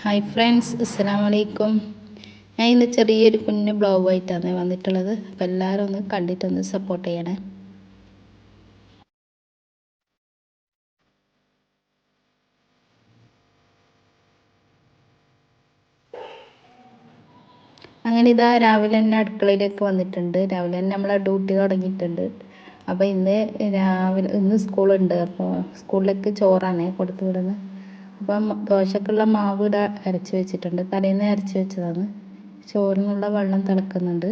Hi friends അസ്സാം വലൈക്കും ഞാൻ ഇന്ന് ചെറിയൊരു കുഞ്ഞു ബ്ലോഗായിട്ടാണ് വന്നിട്ടുള്ളത്. അപ്പോൾ എല്ലാവരും ഒന്ന് കണ്ടിട്ടൊന്ന് സപ്പോർട്ട് ചെയ്യണേ. അങ്ങനെ ഇതാ രാവിലെ തന്നെ അടുക്കളയിലേക്ക് വന്നിട്ടുണ്ട്. രാവിലെ തന്നെ നമ്മളെ ഡ്യൂട്ടി തുടങ്ങിയിട്ടുണ്ട്. അപ്പോൾ ഇന്ന് രാവിലെ ഇന്ന് സ്കൂളുണ്ട് അപ്പോൾ സ്കൂളിലേക്ക് ചോറാണ് കൊടുത്തു വിടുന്നത്. അപ്പം ദോശക്കുള്ള മാവ് ഇവിടെ അരച്ച് വെച്ചിട്ടുണ്ട്. തലേന്ന് അരച്ച് വെച്ചതാണ്. ചോറിനുള്ള വെള്ളം തിളക്കുന്നുണ്ട്.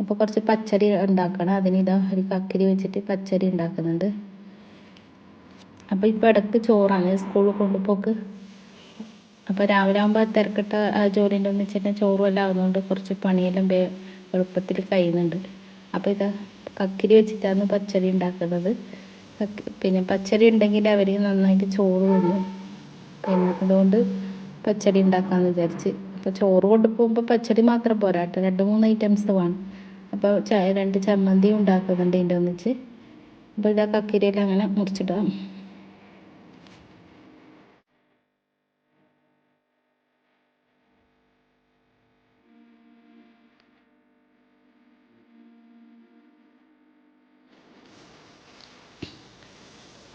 അപ്പോൾ കുറച്ച് പച്ചടി ഉണ്ടാക്കണം. അതിനിതാ ഒരു കക്കിരി വെച്ചിട്ട് പച്ചടി ഉണ്ടാക്കുന്നുണ്ട്. അപ്പോൾ ഇപ്പോൾ ഇടയ്ക്ക് ചോറാണ്. സ്കൂളിൽ കൊണ്ടുപോക്ക്. അപ്പോൾ രാവിലെ ആകുമ്പോൾ തിരക്കിട്ട ജോലിന്റെ ഒന്നിച്ച് ചോറും എല്ലാം ആകുന്നതുകൊണ്ട് കുറച്ച് പണിയെല്ലാം വേ എളുപ്പത്തിൽ കഴിയുന്നുണ്ട്. അപ്പോൾ ഇതാ കക്കിരി വെച്ചിട്ടാണ് പച്ചടി ഉണ്ടാക്കുന്നത്. പിന്നെ പച്ചടി ഉണ്ടെങ്കിൽ അവർ നന്നായിട്ട് ചോറ് തിന്നും. പിന്നെ അതുകൊണ്ട് പച്ചടി ഉണ്ടാക്കാമെന്ന് വിചാരിച്ച്. അപ്പോൾ ചോറ് കൊണ്ടുപോകുമ്പോൾ പച്ചടി മാത്രം പോരാ. രണ്ട് മൂന്ന് ഐറ്റംസ് വേണം. അപ്പോൾ ചായ രണ്ട് ചമ്മന്തി ഉണ്ടാക്കുന്നുണ്ട് അതിന്റെ ഒന്നിച്ച്. അപ്പോൾ ഇതാ കക്കിരിയെല്ലാം അങ്ങനെ മുറിച്ചിടാം.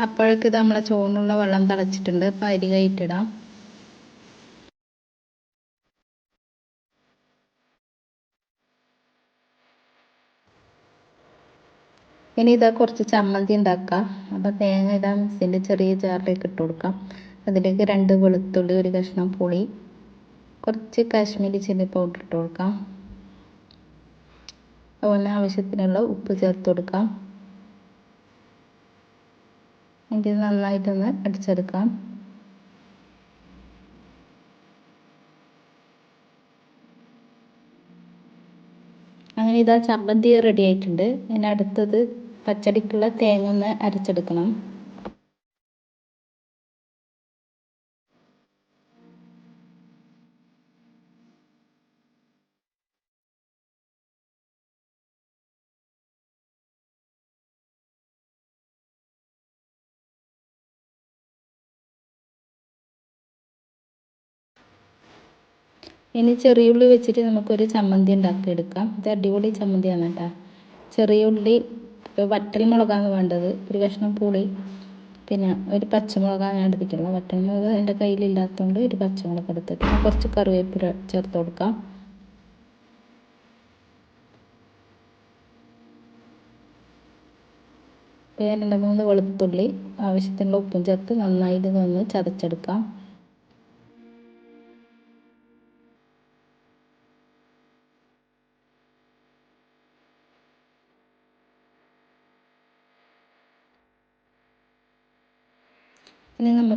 അപ്പോഴേക്ക് ഇത് നമ്മളെ ചോറിനുള്ള വെള്ളം തിളച്ചിട്ടുണ്ട്. അപ്പോൾ അരി കയറ്റിടാം ഇനി ഇതാ കുറച്ച് ചമ്മന്തി ഉണ്ടാക്കാം. അപ്പോൾ തേങ്ങ ഇതാ മിക്സിന്റെ ചെറിയ ജാറിലേക്ക് ഇട്ട് കൊടുക്കാം. അതിലേക്ക് രണ്ട് വെളുത്തുള്ളി ഒരു കഷ്ണം പുളി കുറച്ച് കാശ്മീരി ചില്ലി പൗഡർ ഇട്ട് കൊടുക്കാം. അതുപോലെ ആവശ്യത്തിനുള്ള ഉപ്പ് ചേർത്ത് കൊടുക്കാം. എനിക്ക് നന്നായിട്ടൊന്ന് അടിച്ചെടുക്കാം. അങ്ങനെ ഇതാ ചമ്മന്തി റെഡി ആയിട്ടുണ്ട്. ഇനി അടുത്തത് പച്ചടിക്കുള്ള തേങ്ങ ഒന്ന് അരച്ചെടുക്കണം. ഇനി ചെറിയ ഉള്ളി വെച്ചിട്ട് നമുക്കൊരു ചമ്മന്തി ഉണ്ടാക്കി എടുക്കാം ഇത് അടിപൊളി ചമ്മന്തിയാണ് കേട്ടോ. ചെറിയ ഉള്ളി വറ്റൽ മുളകാണ് വേണ്ടത്. ഒരു കഷ്ണം പുളി പിന്നെ ഒരു പച്ചമുളകാണ് ഞാൻ എടുത്തിട്ടുള്ളത്. വറ്റൽമുളക് എന്റെ കയ്യിലില്ലാത്തതുകൊണ്ട് ഒരു പച്ചമുളക് എടുത്തിട്ട് കുറച്ച് കറിവേപ്പില ചേർത്ത് കൊടുക്കാം. പിന്നെ രണ്ട് മൂന്ന് വെളുത്തുള്ളി ആവശ്യത്തിനുള്ള ഉപ്പും ചേർത്ത് നന്നായിട്ട് ഒന്ന് ചതച്ചെടുക്കാം.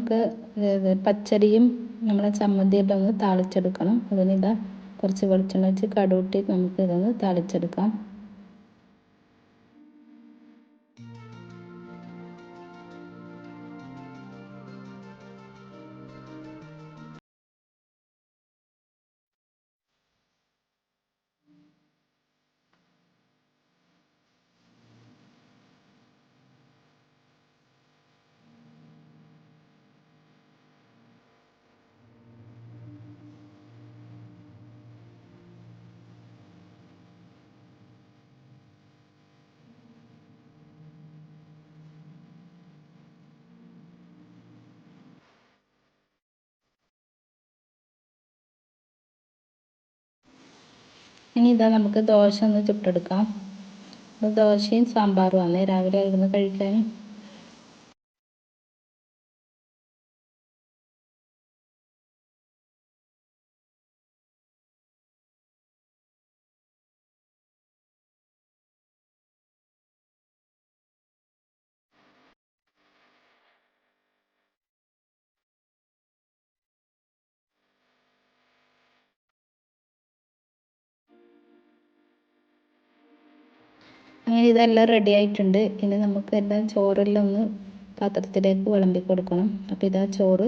നമുക്ക് പച്ചരിയും നമ്മളെ ചമ്മന്തിയെല്ലാം ഒന്ന് താളിച്ചെടുക്കണം. അതിനിതാ കുറച്ച് വെളിച്ചെണ്ണ ഒഴിച്ച് കടുകൂട്ടി നമുക്ക് ഇതൊന്ന് താളിച്ചെടുക്കാം. ഇനി ഇതാ നമുക്ക് ദോശ ഒന്ന് ചുട്ടെടുക്കാം. ദോശയും സാമ്പാറും ആണ്. രാവിലെ ഇരുന്ന് കഴിക്കാൻ. അങ്ങനെ ഇതെല്ലാം റെഡി ആയിട്ടുണ്ട്. ഇനി നമുക്ക് എല്ലാം ചോറെല്ലാം ഒന്ന് പാത്രത്തിലേക്ക് വിളമ്പി കൊടുക്കണം. അപ്പോൾ ഇതാ ചോറ്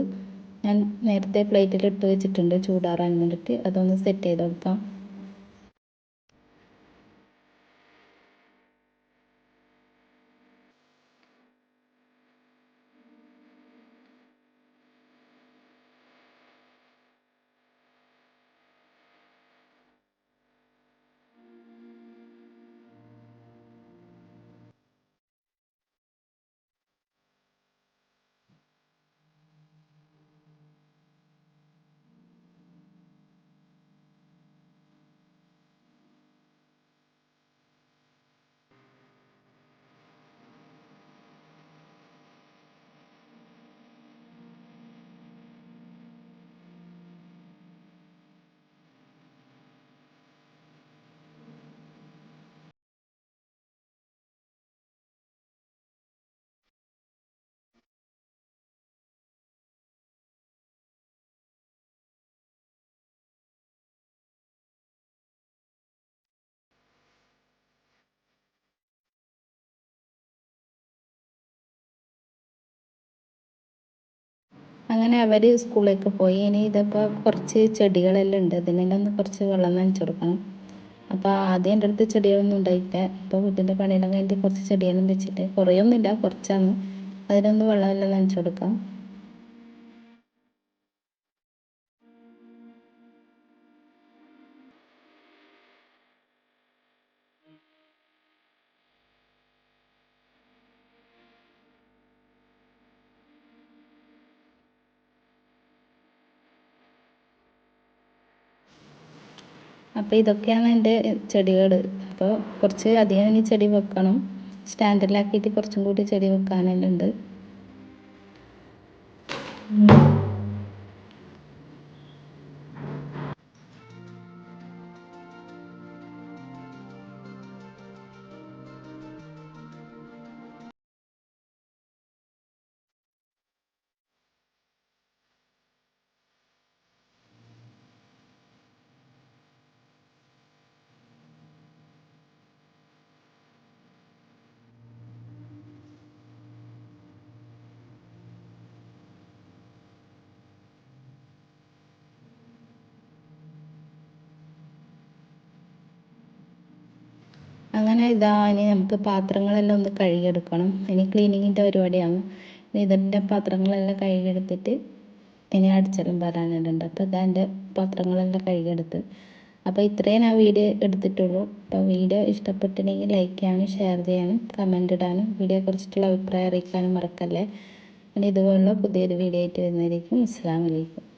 ഞാൻ നേരത്തെ പ്ലേറ്റിൽ ഇട്ട് വെച്ചിട്ടുണ്ട് ചൂടാറാൻ വേണ്ടിയിട്ട്. അതൊന്ന് സെറ്റ് ചെയ്ത് കൊടുക്കാം. അങ്ങനെ അവർ സ്കൂളിലേക്ക് പോയി. ഇനി ഇതിപ്പോൾ കുറച്ച് ചെടികളെല്ലാം ഉണ്ട്. അതിനെല്ലാം ഒന്ന് കുറച്ച് വെള്ളം നനച്ച് കൊടുക്കണം. അപ്പോൾ ആദ്യം എന്റെ അടുത്ത് ചെടികളൊന്നും ഉണ്ടായില്ല ഇപ്പോൾ വീട്ടിന്റെ പണിയെല്ലാം കഴിഞ്ഞിട്ട് കുറച്ച് ചെടിയെല്ലാം വെച്ചിട്ട് കുറേയൊന്നുമില്ല കുറച്ചാണ് അതിനൊന്ന് വെള്ളമെല്ലാം നനച്ച് കൊടുക്കാം. അപ്പോൾ ഇതൊക്കെയാണ് എന്റെ ചെടികൾ അപ്പോൾ കുറച്ച് അധികം ഇനി ചെടി വെക്കണം. സ്റ്റാൻഡിലാക്കിയിട്ട് കുറച്ചും കൂടി ചെടി വെക്കാനെല്ലാം ഉണ്ട് അങ്ങനെ ഇതാ ഇനി നമുക്ക് പാത്രങ്ങളെല്ലാം ഒന്ന് കഴുകിയെടുക്കണം. ഇനി ക്ലീനിങ്ങിന്റെ പരിപാടിയാണ്. ഇനി ഇതിന്റെ പാത്രങ്ങളെല്ലാം കഴുകിയെടുത്തിട്ട് ഇനി അടിച്ചെല്ലാം വരാനുണ്ട് അപ്പോൾ ഇതാ എന്റെ പാത്രങ്ങളെല്ലാം കഴുകിയെടുത്ത്. അപ്പോൾ ഇത്രയും ഞാൻ വീഡിയോ എടുത്തിട്ടുള്ളൂ. അപ്പോൾ വീഡിയോ ഇഷ്ടപ്പെട്ടിട്ടുണ്ടെങ്കിൽ ലൈക്ക് ചെയ്യാനും ഷെയർ ചെയ്യാനും കമന്റ് ഇടാനും വീഡിയോയെക്കുറിച്ചിട്ടുള്ള അഭിപ്രായം അറിയിക്കാനും മറക്കല്ലേ. ഇനി ഇതുപോലുള്ള പുതിയൊരു വീഡിയോ ആയിട്ട് വരുന്നതായിരിക്കും. അസ്സാം വലൈക്കും